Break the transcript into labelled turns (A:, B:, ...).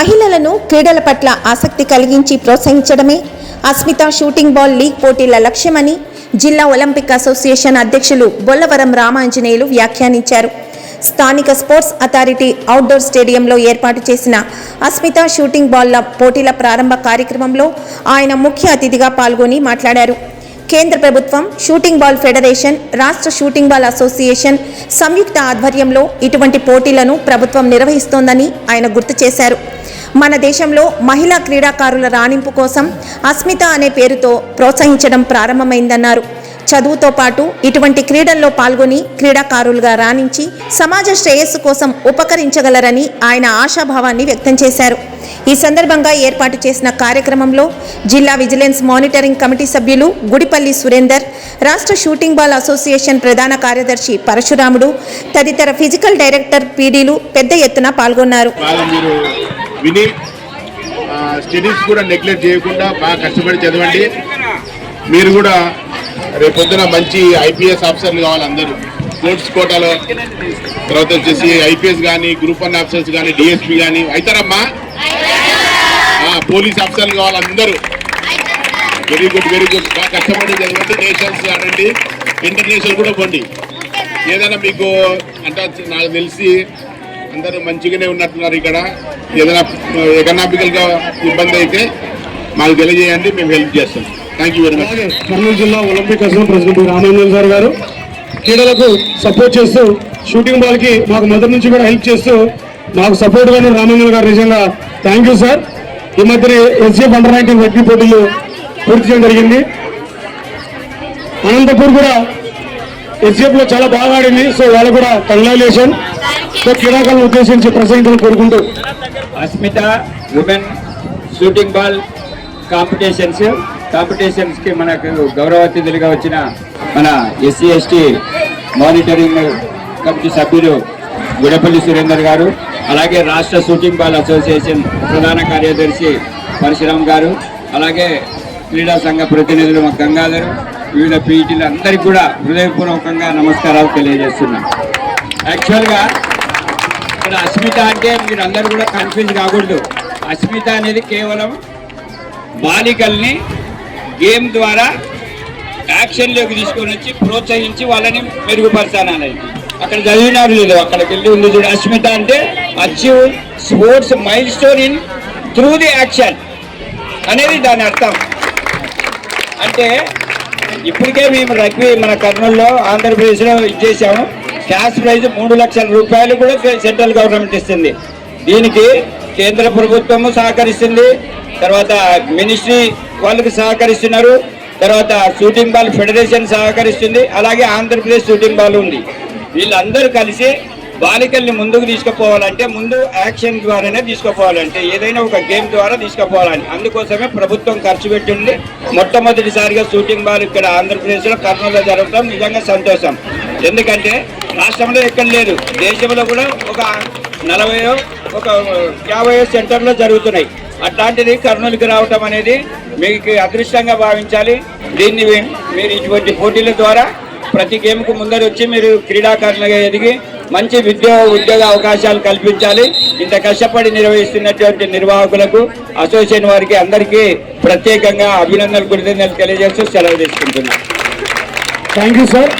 A: మహిళలను క్రీడల పట్ల ఆసక్తి కలిగించి ప్రోత్సహించడమే అస్మిత షూటింగ్ బాల్ లీగ్ పోటీల లక్ష్యమని జిల్లా ఒలింపిక్ అసోసియేషన్ అధ్యక్షులు బొల్లవరం రామాంజనేయులు వ్యాఖ్యానించారు. స్థానిక స్పోర్ట్స్ అథారిటీ అవుట్డోర్ స్టేడియంలో ఏర్పాటు చేసిన అస్మిత షూటింగ్ బాల్ల పోటీల ప్రారంభ కార్యక్రమంలో ఆయన ముఖ్య అతిథిగా పాల్గొని మాట్లాడారు. కేంద్ర ప్రభుత్వం షూటింగ్ బాల్ ఫెడరేషన్ రాష్ట్ర షూటింగ్ బాల్ అసోసియేషన్ సంయుక్త ఆధ్వర్యంలో ఇటువంటి పోటీలను ప్రభుత్వం నిర్వహిస్తోందని ఆయన గుర్తు చేశారు. మన దేశంలో మహిళా క్రీడాకారుల రాణింపు కోసం అస్మిత అనే పేరుతో ప్రోత్సహించడం ప్రారంభమైందన్నారు. చదువుతో పాటు ఇటువంటి క్రీడల్లో పాల్గొని క్రీడాకారులుగా రాణించి సమాజ శ్రేయస్సు కోసం ఉపకరించగలరని ఆయన ఆశాభావాన్ని వ్యక్తం చేశారు. ఈ సందర్భంగా ఏర్పాటు చేసిన కార్యక్రమంలో జిల్లా విజిలెన్స్ మానిటరింగ్ కమిటీ సభ్యులు గుడిపల్లి సురేందర్ రాష్ట్ర షూటింగ్ బాల్ అసోసియేషన్ ప్రధాన కార్యదర్శి పరశురాముడు తదితర ఫిజికల్ డైరెక్టర్ పీడీలు పెద్ద ఎత్తున పాల్గొన్నారు.
B: మీరు స్టడీస్ కూడా నెగ్లెక్ట్ చేయకుండా బాగా కష్టపడి చదవండి. మీరు కూడా రేపొద్దున మంచి ఐపీఎస్ ఆఫీసర్లు కావాలి అందరూ. స్పోర్ట్స్ కోటాలో తర్వాత వచ్చేసి ఐపీఎస్ కానీ గ్రూప్ వన్ ఆఫీసర్స్ కానీ డిఎస్పీ కానీ అవుతారమ్మా? పోలీస్ ఆఫీసర్లు కావాలి అందరూ. Very good very good. బాగా కష్టపడి చదవండి నేషనల్స్ ఆడండి. ఇంటర్నేషనల్ కూడా పోండి. ఏదైనా మీకు అంటే నాకు తెలిసి అందరూ మంచిగానే ఉన్నట్టున్నారు ఇక్కడ. ఏదైనా ఎకనామికల్గా ఇబ్బంది అయితే మాకు తెలియజేయండి మేము హెల్ప్ చేస్తాం. Thank you very much
C: Kurnool జిల్లా olympic association president Ramanandan sir గారు క్రీడలకు సపోర్ట్ చేస్తూ షూటింగ్ బాల్కి మాకు మొదటి నుంచి కూడా హెల్ప్ చేస్తూ మాకు సపోర్ట్గా రామానందన్ గారు నిజంగా. థ్యాంక్ యూ సార్ ఈ మధ్యనే ఎస్ఎఫ్ అండర్ నైన్టీన్ వెట్టి పోటీలు పూర్తి చేయడం జరిగింది. అనంతపూర్ కూడా ఎస్ఎఫ్లో చాలా బాగా ఆడింది. సో వాళ్ళు కూడా కంగ్రాచులేషన్. సో క్రీడాకారులను ఉద్దేశించి ప్రసంగించాలని కోరుకుంటూ.
D: Asmita women shooting ball competitions. కాంపిటీషన్స్కి మనకు గౌరవ అతిథులుగా వచ్చిన మన ఎస్సీ ఎస్టీ మానిటరింగ్ కమిటీ సభ్యులు గుడపల్లి సురేందర్ గారు అలాగే రాష్ట్ర షూటింగ్ బాల్ అసోసియేషన్ ప్రధాన కార్యదర్శి పరశురామ్ గారు అలాగే క్రీడా సంఘ ప్రతినిధులు మా గంగాధర్ వివిధ పీటీలు అందరికీ కూడా హృదయపూర్వకంగా నమస్కారాలు తెలియజేస్తున్నాం. యాక్చువల్గా ఇక్కడ అస్మిత అంటే మీరు అందరూ కూడా కన్ఫ్యూజ్ కాకూడదు. అస్మిత అనేది కేవలం బాలికల్ని గేమ్ ద్వారా యాక్షన్లోకి తీసుకొని వచ్చి ప్రోత్సహించి వాళ్ళని మెరుగుపరచాలని అక్కడ చదివినారు లేదు అక్కడికి వెళ్ళి ఉంది చూడు. అస్మిత అంటే achieve sports milestone in through the action అనేది దాని అర్థం. అంటే ఇప్పటికే మేము రగ్బీ మన కర్నూలులో ఆంధ్రప్రదేశ్లో ఇచ్చేసాము క్యాష్ ప్రైజ్ మూడు లక్షల రూపాయలు కూడా సెంట్రల్ గవర్నమెంట్ ఇస్తుంది. దీనికి కేంద్ర ప్రభుత్వము సహకరిస్తుంది. తర్వాత మినిస్ట్రీ వాళ్ళకి సహకరిస్తున్నారు. తర్వాత షూటింగ్ బాల్ ఫెడరేషన్ సహకరిస్తుంది. అలాగే ఆంధ్రప్రదేశ్ షూటింగ్ బాల్ ఉంది. వీళ్ళందరూ కలిసి బాలికల్ని ముందుకు తీసుకుపోవాలంటే ముందు యాక్షన్ ద్వారానే తీసుకుపోవాలంటే ఏదైనా ఒక గేమ్ ద్వారా తీసుకుపోవాలని అందుకోసమే ప్రభుత్వం ఖర్చు పెట్టింది. మొట్టమొదటిసారిగా షూటింగ్ బాల్ ఇక్కడ ఆంధ్రప్రదేశ్లో కర్నూలులో జరగడం నిజంగా సంతోషం. ఎందుకంటే రాష్ట్రంలో ఎక్కడ లేదు. దేశంలో కూడా ఒక నలభైయో ఒక యాభైయో సెంటర్లో జరుగుతున్నాయి. అట్లాంటిది కర్నూలుకి రావటం అనేది మీకు అదృష్టంగా భావించాలి. దీన్ని మీరు ఇటువంటి పోటీల ద్వారా ప్రతి గేమ్కు ముందర వచ్చి మీరు క్రీడాకారులుగా ఎదిగి మంచి విద్య ఉద్యోగ అవకాశాలు కల్పించాలి. ఇంత కష్టపడి నిర్వహిస్తున్నటువంటి నిర్వాహకులకు అసోసియేషన్ వారికి అందరికీ ప్రత్యేకంగా అభినందనలు కృతజ్ఞతలు తెలియజేస్తూ సెలవు తీసుకుంటున్నాను.
C: Thank you sir